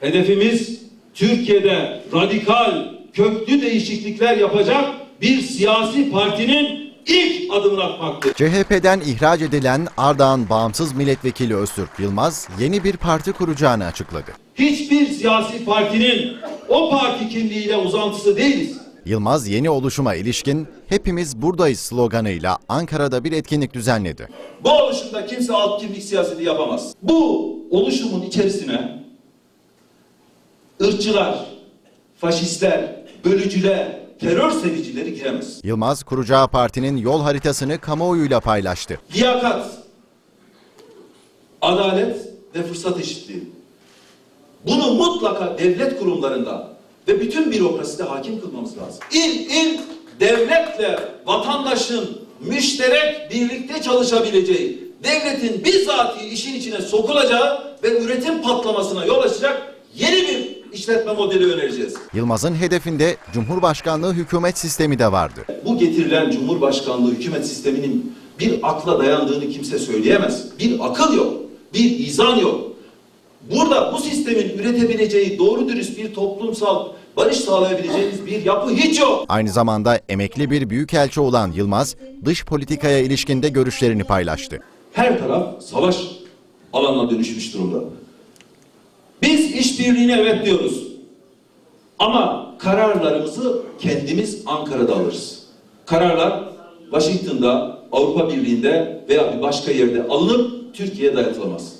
Hedefimiz Türkiye'de radikal, köklü değişiklikler yapacak bir siyasi partinin ilk adımını atmaktır. CHP'den ihraç edilen Ardahan Bağımsız Milletvekili Öztürk Yılmaz yeni bir parti kuracağını açıkladı. Hiçbir siyasi partinin o parti kimliğiyle uzantısı değiliz. Yılmaz yeni oluşuma ilişkin Hepimiz Buradayız sloganıyla Ankara'da bir etkinlik düzenledi. Bu oluşumda kimse alt kimlik siyaseti yapamaz. Bu oluşumun içerisine ırkçılar, faşistler, bölücüler, terör sevicileri giremez. Yılmaz kuracağı partinin yol haritasını kamuoyuyla paylaştı. Liyakat, adalet ve fırsat eşitliği. Bunu mutlaka devlet kurumlarında ve bütün bürokraside hakim kılmamız lazım. İl il devletle vatandaşın müşterek birlikte çalışabileceği, devletin bizatihi işin içine sokulacağı ve üretim patlamasına yol açacak yeni bir işletme modeli önereceğiz. Yılmaz'ın hedefinde Cumhurbaşkanlığı hükümet sistemi de vardı. Bu getirilen Cumhurbaşkanlığı hükümet sisteminin bir akla dayandığını kimse söyleyemez. Bir akıl yok, bir izan yok. Burada bu sistemin üretebileceği doğru dürüst bir toplumsal barış sağlayabileceğimiz bir yapı hiç yok. Aynı zamanda emekli bir büyükelçi olan Yılmaz, dış politikaya ilişkinde görüşlerini paylaştı. Her taraf savaş alanına dönüşmüş durumda. Biz işbirliğine evet diyoruz. Ama kararlarımızı kendimiz Ankara'da alırız. Kararlar Washington'da, Avrupa Birliği'nde veya bir başka yerde alınıp Türkiye'ye dayatılamaz.